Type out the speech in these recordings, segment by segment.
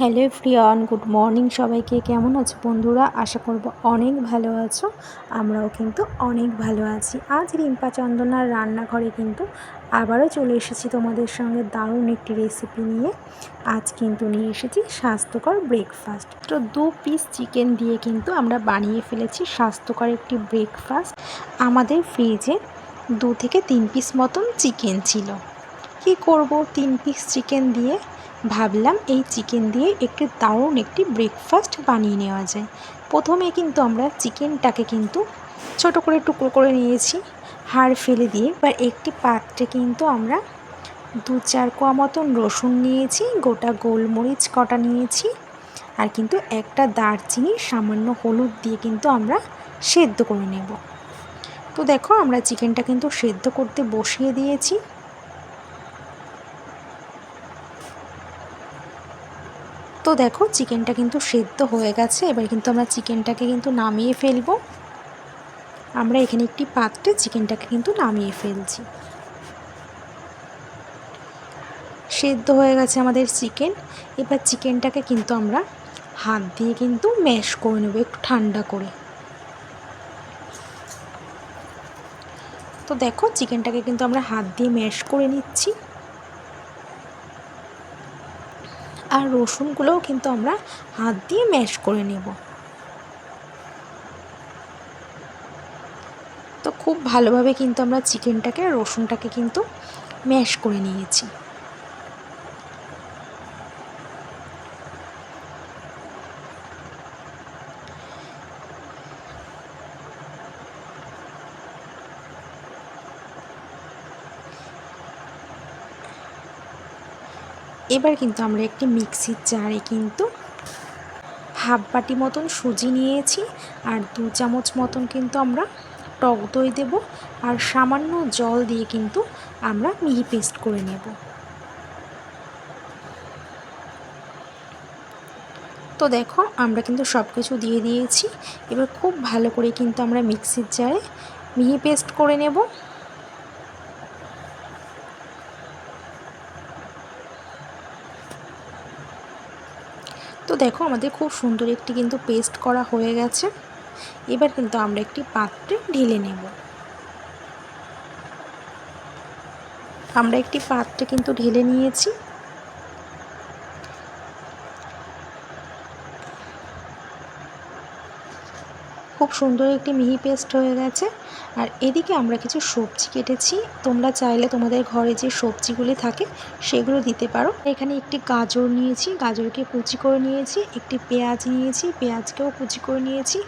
Hello ফ্রিয়ন good morning সবাইকে। কেমন আছো বন্ধুরা? আশা করব অনেক ভালো আছো। আমরাও কিন্তু অনেক ভালো আছি। আজ রিম্পা চন্দনার রান্নাঘরে কিন্তু আবারও চলে এসেছি তোমাদের সঙ্গে দারুণ একটি রেসিপি নিয়ে। আজ কিন্তু নিয়ে এসেছি স্বাস্থ্যকর ব্রেকফাস্ট তো দু পিস চিকেন দিয়ে কিন্তু আমরা বানিয়ে ফেলেছি স্বাস্থ্যকর একটি ব্রেকফাস্ট আমাদের ফ্রিজে দু থেকে তিন পিস মতন চিকেন ছিল। কি করব তিন পিস চিকেন দিয়ে? ভাবলাম এই চিকেন দিয়ে একটি দারুণ একটি ব্রেকফাস্ট বানিয়ে নেওয়া যায়। প্রথমে কিন্তু আমরা চিকেনটাকে কিন্তু ছোট করে টুকরো করে নিয়েছি, হাড় ফেলে দিয়ে। বা একটি পাত্রে কিন্তু আমরা দু চার কোয়া মতন রসুন নিয়েছি, গোটা গোলমরিচ কটা নিয়েছি, আর কিন্তু একটা দারচিনি, সামান্য হলুদ দিয়ে কিন্তু আমরা সেদ্ধ করে নেব। তো দেখো আমরা চিকেনটা কিন্তু সেদ্ধ করতে বসিয়ে দিয়েছি। তো দেখো চিকেনটা কিন্তু সেদ্ধ হয়ে গেছে। এবার কিন্তু আমরা চিকেনটাকে কিন্তু নামিয়ে ফেলব। আমরা এখানে একটি পাত্রে চিকেনটাকে কিন্তু নামিয়ে ফেলছি। সেদ্ধ হয়ে গেছে আমাদের চিকেন। এবার চিকেনটাকে কিন্তু আমরা হাত দিয়ে কিন্তু ম্যাশ করে নেব একটু ঠান্ডা করে। তো দেখো চিকেনটাকে কিন্তু আমরা হাত দিয়ে ম্যাশ করে নিচ্ছি। আর রসুনগুলোও কিন্তু আমরা হাত দিয়ে ম্যাশ করে নেব। তো খুব ভালোভাবে কিন্তু আমরা চিকেনটাকে রসুনটাকে কিন্তু ম্যাশ করে নিয়েছি। এবার কিন্তু আমরা একটি মিক্সির জারে কিন্তু হাফ বাটি মতন সুজি নিয়েছি আর দু চামচ মতন কিন্তু আমরা টক দই দেব আর সামান্য জল দিয়ে কিন্তু আমরা মিহি পেস্ট করে নেব। তো দেখো আমরা কিন্তু সব কিছু দিয়ে দিয়েছি। এবার খুব ভালো করে কিন্তু আমরা মিক্সির জারে মিহি পেস্ট করে নেব। দেখো আমাদের খুব সুন্দর একটি কিন্তু পেস্ট করা হয়ে গেছে। এবার কিন্তু আমরা একটি পাত্রে ঢেলে নেব। আমরা একটি পাত্রে কিন্তু ঢেলে নিয়েছি। খুব সুন্দর একটি মিহি পেস্ট হয়ে গেছে। আর এদিকে আমরা কিছু সবজি কেটেছি। তোমরা চাইলে তোমাদের ঘরে যে সবজিগুলি থাকে, সেগুলো দিতে পারো। এখানে একটি গাজর নিয়েছি, গাজরকে কুচি করে নিয়েছি, একটি পেঁয়াজ নিয়েছি, পেঁয়াজকেও কুচি করে নিয়েছি,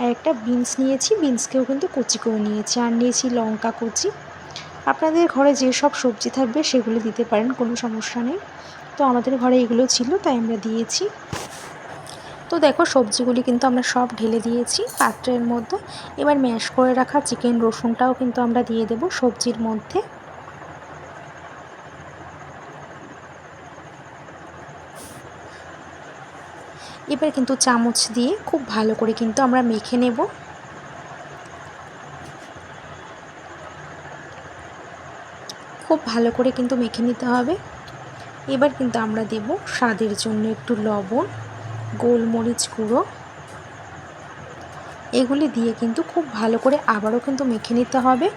আর একটা বিনস নিয়েছি, বিনসকেও কিন্তু কুচি করে নিয়েছি। আর নিয়েছি লঙ্কা কুচি। আপনাদের ঘরে যেসব সবজি থাকবে, সেগুলো দিতে পারেন, কোনো সমস্যা নেই। তো আমাদের ঘরে এগুলো ছিল, তাই আমরা দিয়েছি। তো দেখো, সবজিগুলি কিন্তু আমরা সব ঢেলে দিয়েছি পাত্রের মধ্যে। এবার ম্যাশ করে রাখা চিকেন রসুনটাও কিন্তু আমরা দিয়ে দেব সবজির মধ্যে। এবার কিন্তু চামচ দিয়ে খুব ভালো করে কিন্তু আমরা মেখে নেব। খুব ভালো করে কিন্তু মেখে নিতে হবে। এবার কিন্তু আমরা দেব স্বাদের জন্য একটু লবণ। গোলমরিচ গুঁড়ো। এগুলি দিয়ে কিন্তু খুব ভালো করে আবারও কিন্তু মেখে নিতে হবে।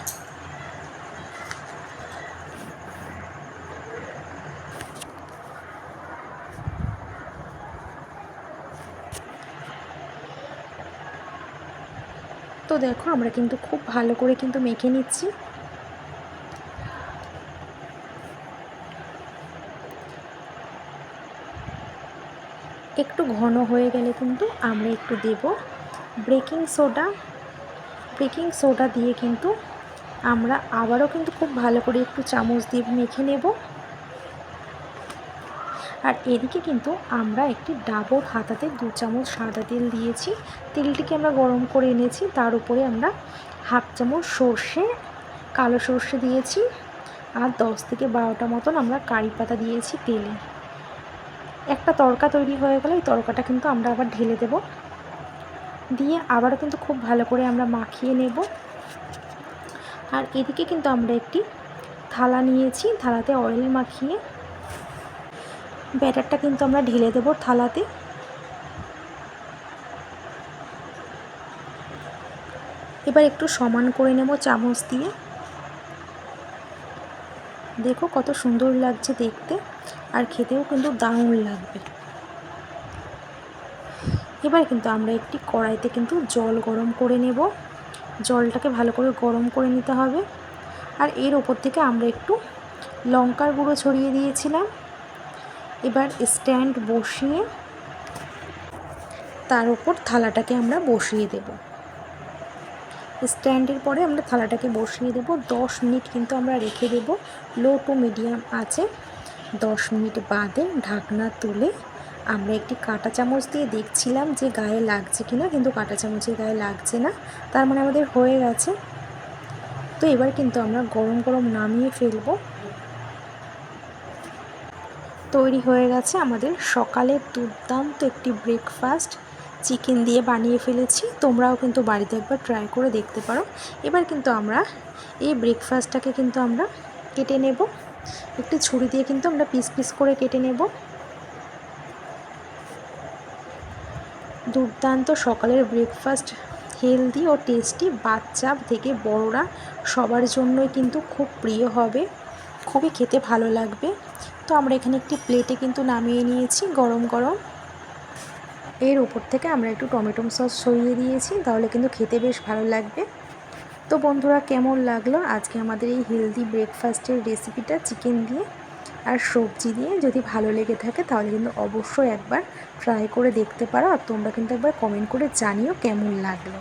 তো দেখো আমরা কিন্তু খুব ভালো করে কিন্তু মেখে নিচ্ছি। একটু ঘন হয়ে গেলে কিন্তু আমরা একটু দেব বেকিং সোডা। বেকিং সোডা দিয়ে কিন্তু আমরা আবারও কিন্তু খুব ভালো করে একটু চামচ দিয়ে মেখে নেব। আর এদিকে কিন্তু আমরা একটি ডাবর হাতাতে দু চামচ সাদা তেল দিয়েছি। তেলটিকে আমরা গরম করে এনেছি, তার উপরে আমরা হাফ চামচ সর্ষে, কালো সর্ষে দিয়েছি আর দশ থেকে বারোটা মতন আমরা কারি পাতা দিয়েছি তেলে। একটা তড়কা তৈরি হয়ে গেলে এই তড়কাটা কিন্তু আমরা আবার ঢেলে দেব। দিয়ে আবারও কিন্তু খুব ভালো করে আমরা মাখিয়ে নেব। আর এদিকে কিন্তু আমরা একটি থালা নিয়েছি, থালাতে অয়েল মাখিয়ে। ব্যাটারটা কিন্তু আমরা ঢেলে দেবো থালাতে। এবার একটু সমান করে নেব চামচ দিয়ে। দেখো কত সুন্দর লাগছে দেখতে। আর খেতেও কিন্তু দারুণ লাগবে। এবার কিন্তু আমরা একটি কড়াইতে কিন্তু জল গরম করে নেব। জলটাকে ভালো করে গরম করে নিতে হবে। আর এর ওপর থেকে আমরা একটু লঙ্কার গুঁড়ো ছড়িয়ে দিয়েছিলাম। এবার স্ট্যান্ড বসিয়ে তার উপর থালাটাকে আমরা বসিয়ে দেব। স্ট্যান্ডের পরে আমরা থালাটাকে বসিয়ে দেব। দশ মিনিট কিন্তু আমরা রেখে দেব। লো টু মিডিয়াম আছে। দশ মিনিট বাদে ঢাকনা তুলে আমরা একটি কাঁটা চামচ দিয়ে দেখছিলাম যে গায়ে লাগছে কি না কিন্তু কাঁটা চামচের গায়ে লাগছে না, তার মানে আমাদের হয়ে গেছে। তো এবার কিন্তু আমরা গরম গরম নামিয়ে ফেলব। তৈরি হয়ে গেছে আমাদের সকালের দুর্দান্ত একটি ব্রেকফাস্ট চিকেন দিয়ে বানিয়ে ফেলেছি, তোমরাও কিন্তু বাড়িতে একবার ট্রাই করে দেখতে পারো। এবার কিন্তু আমরা এই ব্রেকফাস্টটাকে কিন্তু আমরা কেটে নেব। একটি ছুরি দিয়ে কিন্তু আমরা পিস পিস করে কেটে নেব। দুর্দান্ত সকালের ব্রেকফাস্ট হেলদি ও টেস্টি বাচ্চা থেকে বড়রা সবার জন্যই কিন্তু খুব প্রিয় হবে। খুবই খেতে ভালো লাগবে। তো আমরা এখানে একটি প্লেটে কিন্তু নামিয়ে নিয়েছি গরম গরম। এর উপর থেকে আমরা একটু টমেটো সস ছড়িয়ে দিয়েছি, তাহলে কিন্তু খেতে বেশ ভালো লাগবে। তো বন্ধুরা, কেমন লাগল? আজকে আমাদের এই হেলদি ব্রেকফাস্টের রেসিপিটা চিকেন দিয়ে আর সবজি দিয়ে যদি ভালো লেগে থাকে তাহলে কিন্তু অবশ্যই একবার ট্রাই করে দেখতে পারো। আর তোমরা কিন্তু একবার কমেন্ট করে জানিও কেমন লাগল।